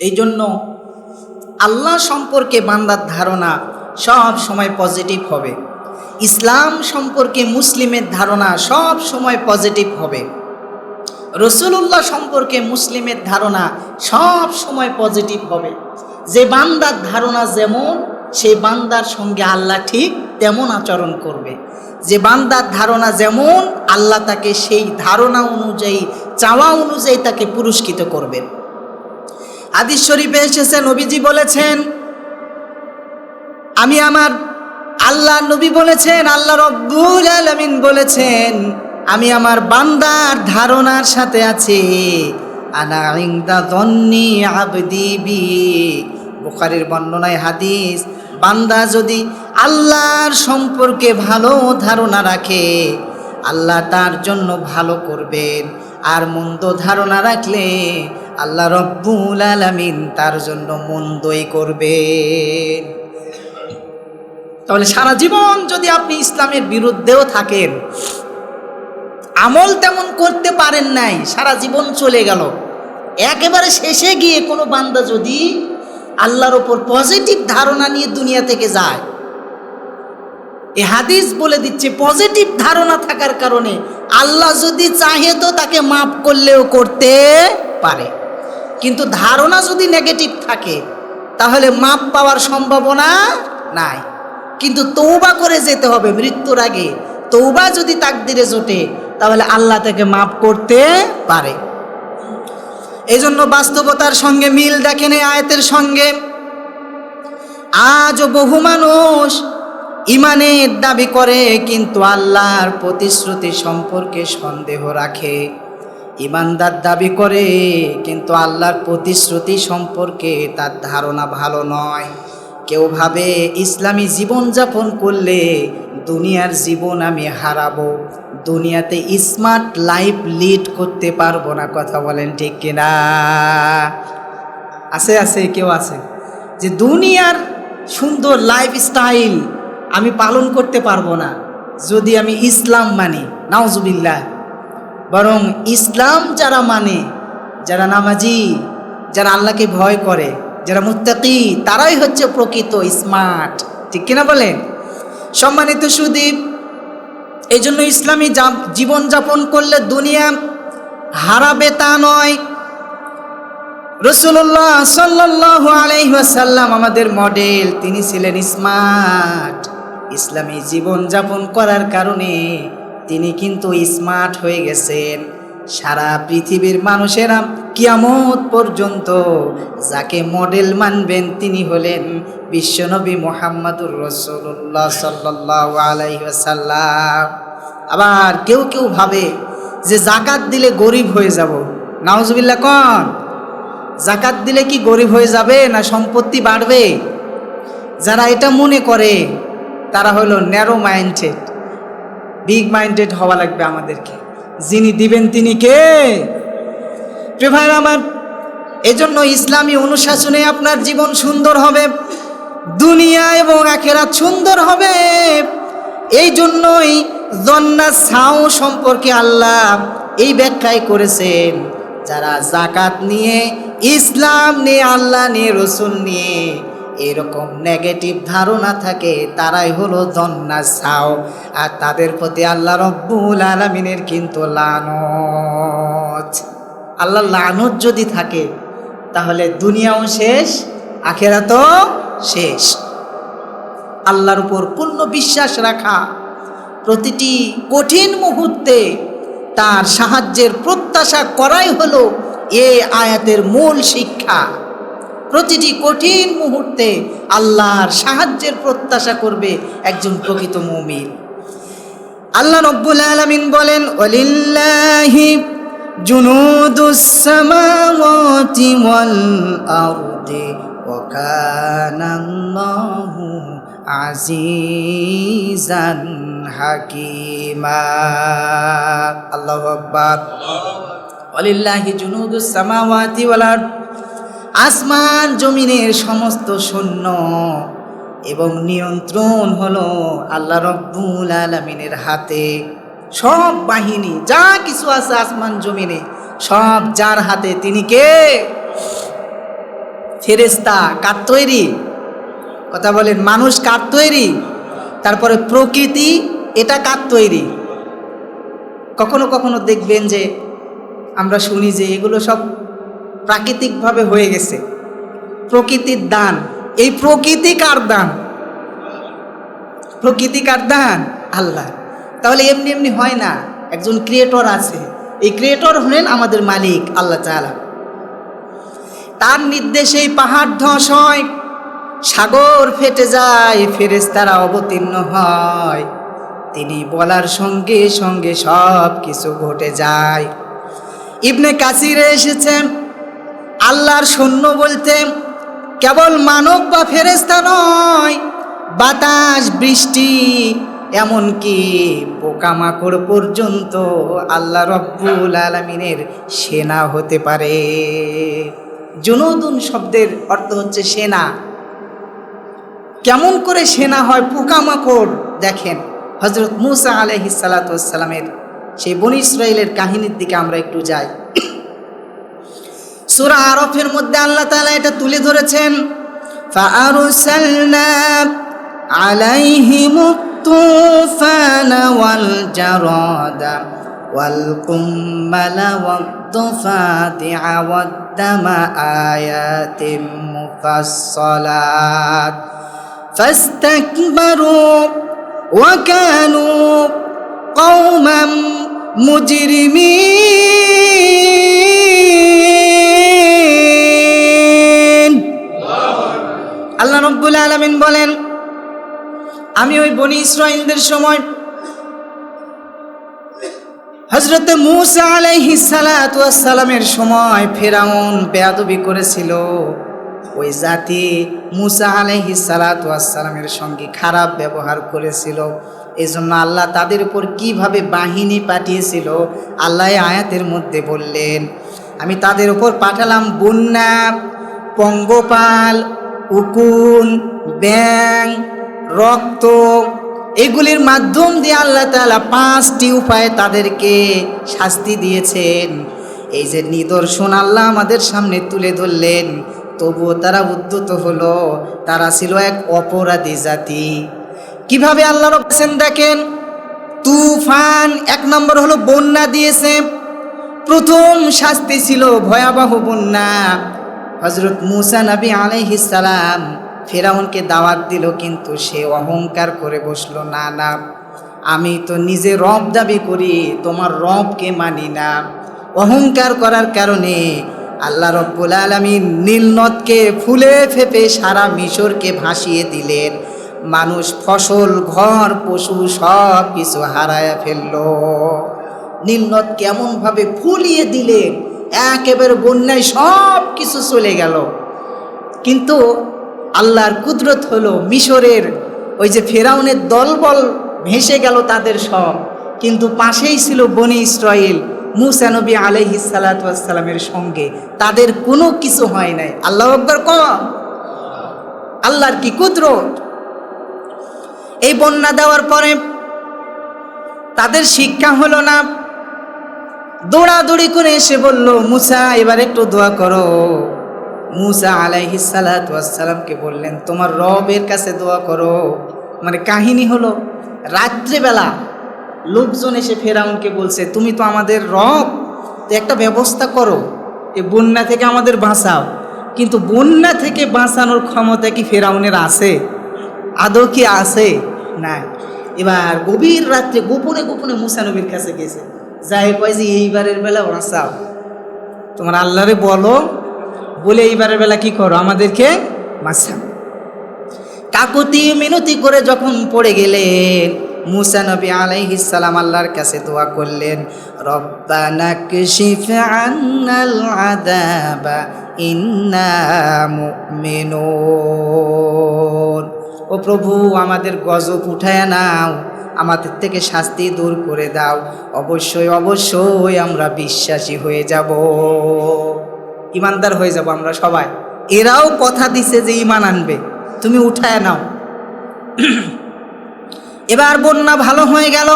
এই জন্য আল্লাহ সম্পর্কে বান্দার ধারণা সব সময় পজিটিভ হবে। ইসলাম সম্পর্কে মুসলিমের ধারণা সব সময় পজিটিভ হবে। রসুল্লাহ সম্পর্কে মুসলিমের ধারণা সব সময় পজিটিভ হবে। যে বান্দার ধারণা যেমন, সেই বান্দার সঙ্গে আল্লাহ ঠিক তেমন আচরণ করবে। যে বান্দার ধারণা যেমন, আল্লাহ তাকে সেই ধারণা অনুযায়ী, চাওয়া অনুযায়ী তাকে পুরস্কৃত করবেন। আদিস শরীফে এসেছে, নবীজি বলেছেন, আমি আমার আল্লাহ নবী বলেছেন, আল্লাহ রব্বুল আলমিন বলেছেন, আমি আমার বান্দার ধারণার সাথে আছি। বুখারির বর্ণনায় হাদিস, বান্দা যদি আল্লাহর সম্পর্কে ভালো ধারণা রাখে, আল্লাহ তার জন্য ভালো করবেন, আর মন্দ ধারণা রাখলে আল্লাহ রব্বুল আলামিন তার জন্য মন্দই করবেন। তাহলে সারা জীবন যদি আপনি ইসলামের বিরুদ্ধেও থাকেন, আমল তেমন করতে পারেন নাই, সারা জীবন চলে গেল। একেবারে শেষে গিয়ে কোনো বান্দা যদি আল্লাহর ওপর পজিটিভ ধারণা নিয়ে দুনিয়া থেকে যায়, এ হাদিস বলে দিচ্ছে পজিটিভ ধারণা থাকার কারণে আল্লাহ যদি চাহে তো তাকে মাফ করলেও করতে পারে। কিন্তু ধারণা যদি নেগেটিভ থাকে, তাহলে মাপ পাওয়ার সম্ভাবনা নাই। কিন্তু তৌবা করে যেতে হবে মৃত্যুর আগে। তৌবা যদি তাকদিরে জোটে, তাহলে আল্লাহ তাকে মাফ করতে পারে। এই জন্য বাস্তবতার সঙ্গে মিল দেখেন এই আয়তের সঙ্গে। আজও বহু মানুষ ইমানের দাবি করে, কিন্তু আল্লাহর প্রতিশ্রুতি সম্পর্কে সন্দেহ রাখে। ইমানদার দাবি করে, কিন্তু আল্লাহর প্রতিশ্রুতি সম্পর্কে তার ধারণা ভালো নয়। কেউ ভাবে, ইসলামী জীবনযাপন করলে দুনিয়ার জীবন আমি হারাবো, দুনিয়াতে স্মার্ট লাইফ লিড করতে পারব না। কথা বলেন ঠিক কিনা আছে আছে, কেউ আছে? যে দুনিয়ার সুন্দর লাইফ স্টাইল আমি পালন করতে পারব না, যদি আমি ইসলাম মানি নাওজুবিল্লাহ বরং ইসলাম যারা মানে যারা নামাজি, যারা আল্লাহকে ভয় করে, যারা মুত্তাকি, তারাই হচ্ছে প্রকৃত স্মার্ট ঠিক কিনা বলেন? সম্মানিত সুদীপ এই জন্য ইসলামী জীবনযাপন করলে দুনিয়া হারাবে তা নয়। রসুল্লাহ সাল্লাহ আলাইসাল্লাম আমাদের মডেল, তিনি ছিলেন স্মার্ট ইসলামী জীবনযাপন করার কারণে তিনি কিন্তু স্মার্ট হয়ে গেছেন। সারা পৃথিবীর মানুষেরা কিয়ামত পর্যন্ত যাকে মডেল মানবেন তিনি হলেন বিশ্বনবী মোহাম্মদুর রসুল্লাহ সাল্লাহ আলাইসাল্লাম আবার কেউ কেউ ভাবে যে জাকাত দিলে গরিব হয়ে যাব। নাওজবিল্লা কন? জাকাত দিলে কি গরিব হয়ে যাবে না সম্পত্তি বাড়বে? যারা এটা মনে করে, তারা হলো ন্যারো মাইন্ডেড বিগ মাইন্ডেড হওয়া লাগবে আমাদেরকে। যিনি দিবেন তিনি কে? ভাই আমার, এজন্য ইসলামী অনুশাসনে আপনার জীবন সুন্দর হবে, দুনিয়া এবং আখেরাত সুন্দর হবে। এই জন্যই জন্না সাও সম্পর্কে আল্লাহ এই ব্যাখ্যায় করেছেন, যারা জাকাত নিয়ে, ইসলাম নিয়ে, আল্লাহ নিয়ে, রসুল নিয়ে এরকম নেগেটিভ ধারণা থাকে, তারাই হলো দন্না সাও আর তাদের প্রতি আল্লাহ রব্বুল আলমিনের কিন্তু লানত। আল্লাহ লানত যদি থাকে, তাহলে দুনিয়াও শেষ আখেরা তো শেষ। আল্লাহর উপর পূর্ণ বিশ্বাস রাখা প্রতিটি কঠিন মুহূর্তে তার সাহায্যের প্রত্যাশা করাই হলো এ আয়াতের মূল শিক্ষা। প্রতিটি কঠিন মুহূর্তে আল্লাহর সাহায্যের প্রত্যাশা করবে একজন প্রকৃত মুমিন। আল্লাহ রব্বুল আলমিন বলেন ওলিল্লাহি জুনুদুস সামাওয়াতি ওয়াল আরদি ওয়া আজিজান হাকিমা। আল্লাহু আকবার। ওয়ালিল্লাহি জুনুদুস সামাওয়াতি ওয়াল আরদি আসমান জমিনের সমস্ত সৈন্য এবং নিয়ন্ত্রণ হলো আল্লাহ রব্বুল আলমিনের হাতে। সব বাহিনী, যা কিছু আছে আসমান জমিনে, সব যার হাতে। তিনি কে? ফেরেস্তা কার তৈরি? কথা বলেন, মানুষ কার তৈরি? তারপরে প্রকৃতি, এটা কার তৈরি? কখনো কখনো দেখবেন যে আমরা শুনি যে এগুলো সব প্রাকৃতিকভাবে হয়ে গেছে। প্রকৃতির দান। এই প্রকৃতি কার দান? প্রকৃতি কার দান? আল্লাহ তাহলে এমনি এমনি হয় না, একজন ক্রিয়েটর আছে। এই ক্রিয়েটর হলেন আমাদের মালিক, আল্লাহ তাআলা। তার নির্দেশে এই পাহাড় ধস হয়, সাগর ফেটে যায় ফেরেস্তারা অবতীর্ণ হয়। তিনি বলার সঙ্গে সঙ্গে সব কিছু ঘটে যায়। ইবনে কাসিরে এসেছেন আল্লাহর সৈন্য বলতে কেবল মানব বা ফেরেস্তা নয়, বাতাস, বৃষ্টি, এমনকি পোকামাকড় পর্যন্ত আল্লাহ রব্বুল আলমিনের সেনা হতে পারে। জনদুন শব্দের অর্থ হচ্ছে সেনা। কেমন করে সেনা হয় পোকামাকড়? দেখেন হজরত মুসা আলহি সালাতামের সেই বনি কাহিনীর দিকে আমরা একটু যাই। সুরা আরফের মধ্যে আল্লাহ তাআলা এটা তুলে ধরেছেন فأرسلنا عليهم الطوفان والجراد والقمل والضفادع والدم آيات مفصلات فاستكبروا وكانوا قوما مجرمين আল্লাহ রব্বুল আলমিন বলেন, আমি ওই বনি ইসরায়েলদের সময় হজরতে মুসা আলাইহি সালামের সময় ফেরাউন বেয়াদবি করেছিল। ওই জাতি মুসা আলাইহি সালামের সঙ্গে খারাপ ব্যবহার করেছিল। এই জন্য আল্লাহ তাদের উপর কীভাবে বাহিনী পাঠিয়েছিল, আল্লাহ আয়াতের মধ্যে বললেন, আমি তাদের উপর পাঠালাম বন্যা, পঙ্গপাল উকুন ব্যাং রক্ত, এগুলির মাধ্যম দিয়ে আল্লাহ তাআলা পাঁচটি উপায়ে তাদেরকে শাস্তি দিয়েছেন। এই যে নিদর্শন আল্লাহ আমাদের সামনে তুলে ধরলেন, তবুও তারা উদ্যত হলো, তারা ছিল এক অপরাধী জাতি। কীভাবে আল্লাহ রবেন দেখেন? তুফান এক নম্বর হলো বন্যা দিয়েছে। প্রথম শাস্তি ছিল ভয়াবহ বন্যা। হজরত মুসা নবী আলাইহিসালাম ফেরাউনকে দাওয়াত দিল, কিন্তু সে অহংকার করে বসল, না না, আমি তো নিজে রব দাবি করি, তোমার রবকে মানি না। অহংকার করার কারণে আল্লাহ রব্বুল আলমী নীলনদকে, ফুলে ফেপে সারা মিশরকে ভাসিয়ে দিলেন। মানুষ, ফসল, ঘর, পশু সব কিছু হারায়া ফেলল। নীলনদ কেমনভাবে ফুলিয়ে দিলেন একেবারে বন্যায় সব কিছু চলে গেল। কিন্তু আল্লাহর কুদরত হলো মিশরের ওই যে ফেরাউনের দলবল ভেসে গেল তাদের সব। কিন্তু পাশেই ছিল বনি ইসরায়েল মুসা নবী আলহি সালাতামের সঙ্গে। তাদের কোনো কিছু হয় নাই। আল্লাহ আকবর ক। আল্লাহর কি কুদরত? এই বন্যা দেওয়ার পরে তাদের শিক্ষা হলো না। দৌড়াদৌড়ি করে এসে বলল, মুসা, এবার একটু দোয়া করো। মুসা আলাইহি সালাতামকে বললেন, তোমার রবের কাছে দোয়া করো। মানে কাহিনী হলো, রাত্রেবেলা লোকজন এসে ফেরাউনকে বলছে, তুমি তো আমাদের রব, তো একটা ব্যবস্থা করো, এ বন্যা থেকে আমাদের বাঁচাও। কিন্তু বন্যা থেকে বাঁচানোর ক্ষমতা কি ফেরাউনের আছে? আদৌ কি আছে? না এবার গভীর রাত্রে গোপনে গোপনে মুসা নবীর কাছে গেছে। যাই কয় যে এইবারের বেলা বাঁচাও তোমার আল্লাহরে বলো, বলে এইবারের বেলা কি করো? আমাদেরকে বাঁচাও। কাকুতি মিনতি করে যখন পড়ে গেলেন, মুসা নবী সালাম আল্লাহর কাছে দোয়া করলেন, রব্বানা ইন্না ও প্রভু, আমাদের গজব উঠায় নাও। আমাদের থেকে শাস্তি দূর করে দাও। অবশ্যই অবশ্যই আমরা বিশ্বাসী হয়ে যাব। ইমানদার হয়ে যাব আমরা সবাই। এরাও কথা দিছে যে ইমান আনবে। তুমি উঠায় নাও। এবার বন্যা ভালো হয়ে গেল।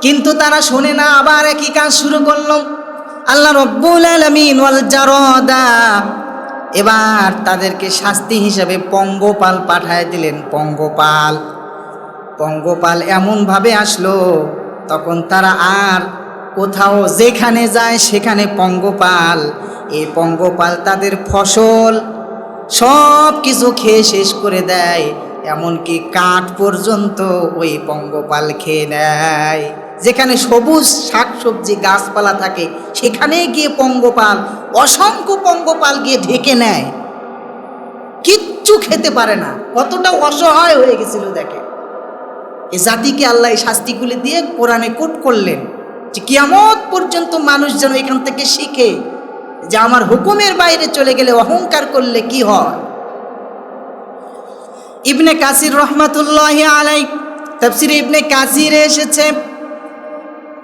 কিন্তু তারা শোনে না, আবার একই কাজ শুরু করল। আল্লাহ রব্বুল আলমিন এবার তাদেরকে শাস্তি হিসাবে পঙ্গপাল পাঠায় দিলেন। পঙ্গপাল। পঙ্গপাল এমনভাবে আসলো, তখন তারা আর কোথাও যেখানে যায় সেখানে পঙ্গপাল। এই পঙ্গপাল তাদের ফসল, সব কিছু খেয়ে শেষ করে দেয়, এমনকি কাঠ পর্যন্ত ওই পঙ্গপাল খেয়ে নেয়। যেখানে সবুজ শাকসবজি গাছপালা থাকে, সেখানে গিয়ে পঙ্গপাল, অসংখ্য পঙ্গপাল গিয়ে ঢেকে নেয়। কিচ্ছু খেতে পারে না, কতটা অসহায় হয়ে গেছিল দেখে। এ জাতিকে আল্লাহ এই শাস্তিগুলি দিয়ে কোরআনে কোট করলেন যে কিয়ামত পর্যন্ত মানুষ যেন এখান থেকে শিখে যে আমার হুকুমের বাইরে চলে গেলে অহংকার করলে কি হয়? ইবনে কাসির রহমাতুল্লাহ আলাই তফসির ইবনে কাসিরে এসেছে।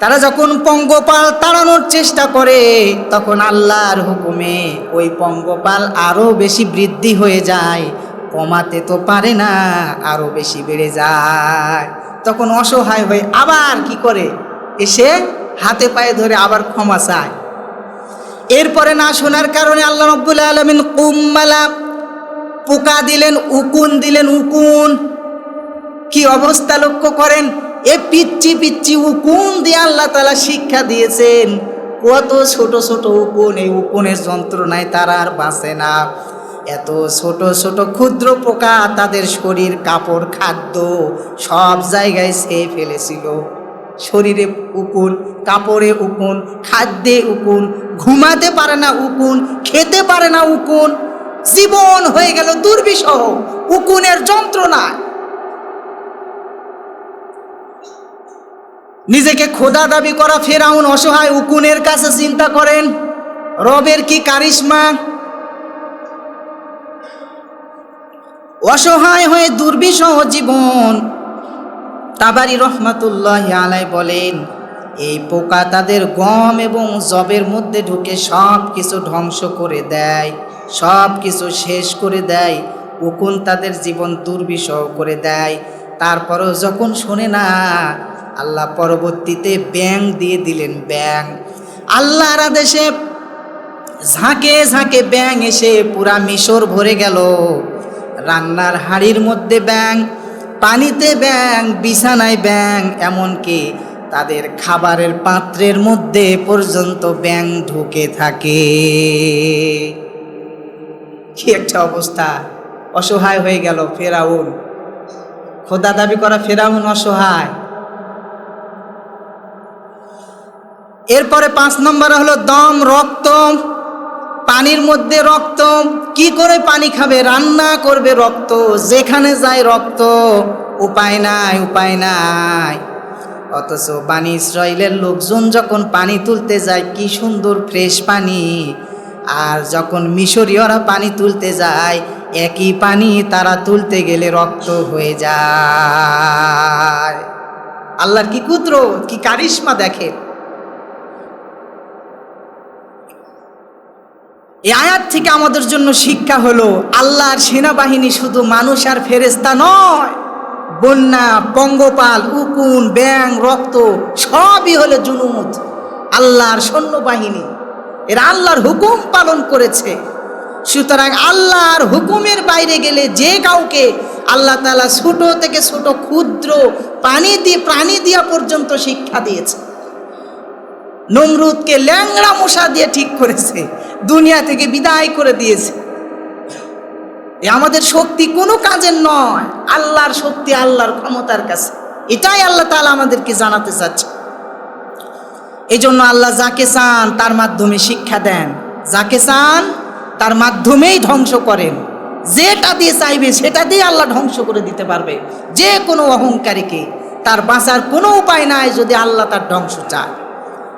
তারা যখন পঙ্গপাল তাড়ানোর চেষ্টা করে, তখন আল্লাহর হুকুমে ওই পঙ্গপাল আরও বেশি বৃদ্ধি হয়ে যায়। কমাতে তো পারে না আরও বেশি বেড়ে যায়। তখন অসহায় হয়ে আবার কি করে? এসে হাতে পায়ে ধরে আবার ক্ষমা চায়। এরপরে না শোনার কারণে আল্লাহ রব্বুল আলমিন কুম্মালা পোকা দিলেন, উকুন দিলেন, উকুন। কি অবস্থা লক্ষ্য করেন? এ পিচ্ছি পিচ্ছি উকুন দিয়ে আল্লাহ তালা শিক্ষা দিয়েছেন, কত ছোট ছোট উকুন, এই উকুনের যন্ত্রণায় তারা আর বাঁচে না। এত ছোট ছোট ক্ষুদ্র পোকা তাদের শরীর, কাপড়, খাদ্য সব জায়গায় খেয়ে ফেলেছিল। শরীরে উকুন, কাপড়ে উকুন, খাদ্যে উকুন, ঘুমাতে পারে না উকুন, খেতে পারে না উকুন, জীবন হয়ে গেল দুর্বিষহ, উকুনের যন্ত্রণা। নিজেকে খোদা দাবি করা ফেরাউন অসহায় উকুনের কাছে চিন্তা করেন, রবের কি কারিশমা? অসহায় হয়ে দুর্বিষহ জীবন। তাবারি রহমাতুল্লাহ আলাই বলেন, এই পোকা তাদের গম এবং জবের মধ্যে ঢুকে সব কিছু ধ্বংস করে দেয় সব কিছু শেষ করে দেয়, উকুন তাদের জীবন দুর্বিষহ করে দেয়। তারপরও যখন শোনে না, আল্লাহ পরবর্তীতে ব্যাং দিয়ে দিলেন ব্যাং আল্লাহর আদেশে ঝাঁকে ঝাঁকে ব্যাং এসে পুরা মিশর ভরে গেল। রান্নার হাড়ির মধ্যে ব্যাং পানিতে ব্যাং বিছানায় ব্যাং এমনকি তাদের খাবারের পাত্রের মধ্যে পর্যন্ত ব্যাং ঢুকে থাকে। কি একটা অবস্থা! অসহায় হয়ে গেল ফেরাউন। খোদা দাবি করা ফেরাউন অসহায়। এরপরে পাঁচ নম্বর হলো দম, রক্ত পানির মধ্যে রক্ত, কি করে পানি খাবে? রান্না করবে রক্ত, যেখানে যায় রক্ত। উপায় নাই উপায় নাই। অথচ পানি ইসরায়েলের লোকজন যখন পানি তুলতে যায়, কি সুন্দর ফ্রেশ পানি। আর যখন মিশরীয়রা পানি তুলতে যায়, একই পানি তারা তুলতে গেলে রক্ত হয়ে যায়। আল্লাহর কি কুদ্র কি কারিশমা দেখে এই আয়াত থেকে আমাদের জন্য শিক্ষা হলো, আল্লাহর সেনাবাহিনী শুধু মানুষ আর ফেরেস্তা নয়, বন্যা, পঙ্গপাল, উকুন ব্যাং রক্ত, সবই হলো জুনুমত আল্লাহর সৈন্যবাহিনী। এরা আল্লাহর হুকুম পালন করেছে। সুতরাং আল্লাহর হুকুমের বাইরে গেলে যে কাউকে আল্লাহ তালা ছোট থেকে ছোট ক্ষুদ্র পানি দিয়ে, প্রাণী দিয়া পর্যন্ত শিক্ষা দিয়েছে। নমরুদকে ল্যাংড়া মশা দিয়ে ঠিক করেছে, দুনিয়া থেকে বিদায় করে দিয়েছে। এ আমাদের শক্তি কোনো কাজের নয়, আল্লাহর শক্তি আল্লাহর ক্ষমতার কাছে। এটাই আল্লাহ তাআলা আমাদেরকে জানাতে চাচ্ছে। এই জন্য আল্লাহ যাকে চান তার মাধ্যমে শিক্ষা দেন, যাকে চান তার মাধ্যমেই ধ্বংস করেন। যেটা দিয়ে চাইবে সেটা দিয়ে আল্লাহ ধ্বংস করে দিতে পারবে। যে কোনো অহংকারীকে তার বাঁচার কোনো উপায় নাই যদি আল্লাহ তার ধ্বংস চায়।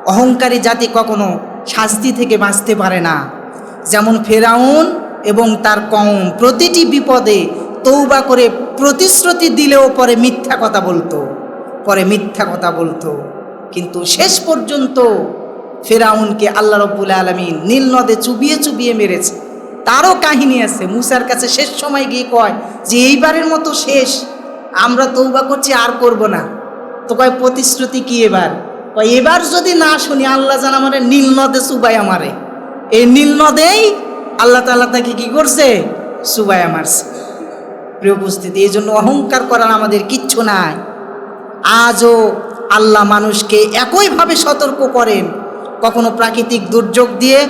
অহংকারী জাতি কখনো শাস্তি থেকে বাঁচতে পারে না। যেমন ফেরাউন এবং তার কম প্রতিটি বিপদে তৌবা করে প্রতিশ্রুতি দিলেও পরে মিথ্যা কথা বলতো, পরে মিথ্যা কথা বলতো। কিন্তু শেষ পর্যন্ত ফেরাউনকে আল্লাহ রব্বুল আলমিন নীল নদে চুবিয়ে চুবিয়ে মেরেছে। তারও কাহিনী আছে, মুসার কাছে শেষ সময় গিয়ে কয় যে, এইবারের মতো শেষ, আমরা তৌবা করছি, আর করব না। তো কয়, প্রতিশ্রুতি কি এবার? এবার যদি না শুনি, আল্লাহ জান আমারে নীল নদে চুবাই আমারে। এই নীল নদেই আল্লাহ তাআলা তাকে কি করছে? সুবাই মারছে। প্রিয় উপস্থিতি, এই জন্য অহংকার করার আমাদের কিচ্ছু নাই। আজও আল্লাহ মানুষকে একইভাবে সতর্ক করেন। কখনো প্রাকৃতিক দুর্যোগ দিয়ে,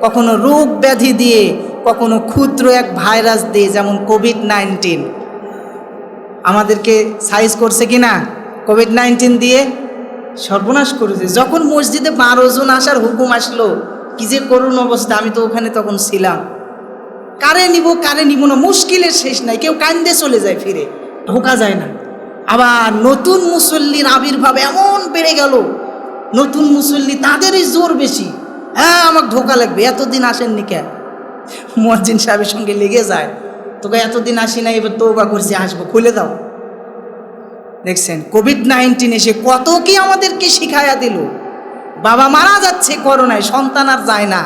কখনো রোগ ব্যাধি দিয়ে, কখনো ক্ষুদ্র এক ভাইরাস দিয়ে, যেমন কোভিড নাইন্টিন আমাদেরকে সাইজ করছে কি না কোভিড নাইন্টিন দিয়ে সর্বনাশ করেছে। যখন মসজিদে বারো জন আসার হুকুম আসলো, কি যে করুণ অবস্থা, আমি তো ওখানে তখন ছিলাম। কারে নিব কারে নিব না, মুশকিলের শেষ নাই। কেউ কান্দে চলে যায় ফিরে, ঢোকা যায় না। আবার নতুন মুসল্লির আবির্ভাব এমন বেড়ে গেল, নতুন মুসল্লি তাদেরই জোর বেশি। হ্যাঁ আমাকে ঢোকা লাগবে, এতদিন আসেননি কেন মুয়াজ্জিন সাহেবের সঙ্গে লেগে যায়। তোকে এতদিন আসি না এবার তৌবা করছি, আসব, খুলে দাও। দেখছেন কোভিড নাইন্টিন এসে কত কি আমাদেরকে শিখাইয়া দিল। বাবা মারা যাচ্ছে করোনায়, সন্তান আর যায় না।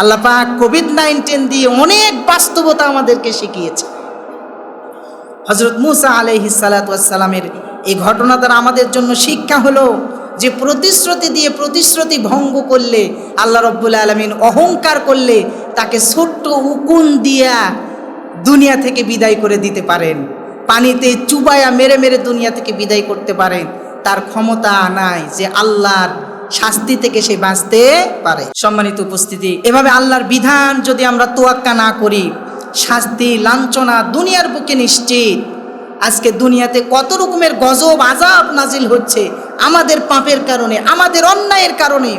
আল্লাহ পাক কোভিড নাইন্টিন দিয়ে অনেক বাস্তবতা আমাদেরকে শিখিয়েছে। হজরত মুসা আলহি সালাতামের এই ঘটনা দ্বারা আমাদের জন্য শিক্ষা হলো যে প্রতিশ্রুতি দিয়ে প্রতিশ্রুতি ভঙ্গ করলে, আল্লাহ রব্বুল আলমিন অহংকার করলে তাকে ছোট্ট উকুন দিয়া দুনিয়া থেকে বিদায় করে দিতে পারেন। পানিতে চুবায়া মেরে মেরে দুনিয়া থেকে বিদায় করতে পারেন তার ক্ষমতা নাই যে আল্লাহর শাস্তি থেকে সে বাঁচতে পারে। সম্মানিত উপস্থিতি, এভাবে আল্লাহর বিধান যদি আমরা তোয়াক্কা না করি, শাস্তি, লাঞ্ছনা দুনিয়ার বুকে নিশ্চিত। আজকে দুনিয়াতে কত রকমের গজব আজাব নাজিল হচ্ছে আমাদের পাপের কারণে, আমাদের অন্যায়ের কারণে।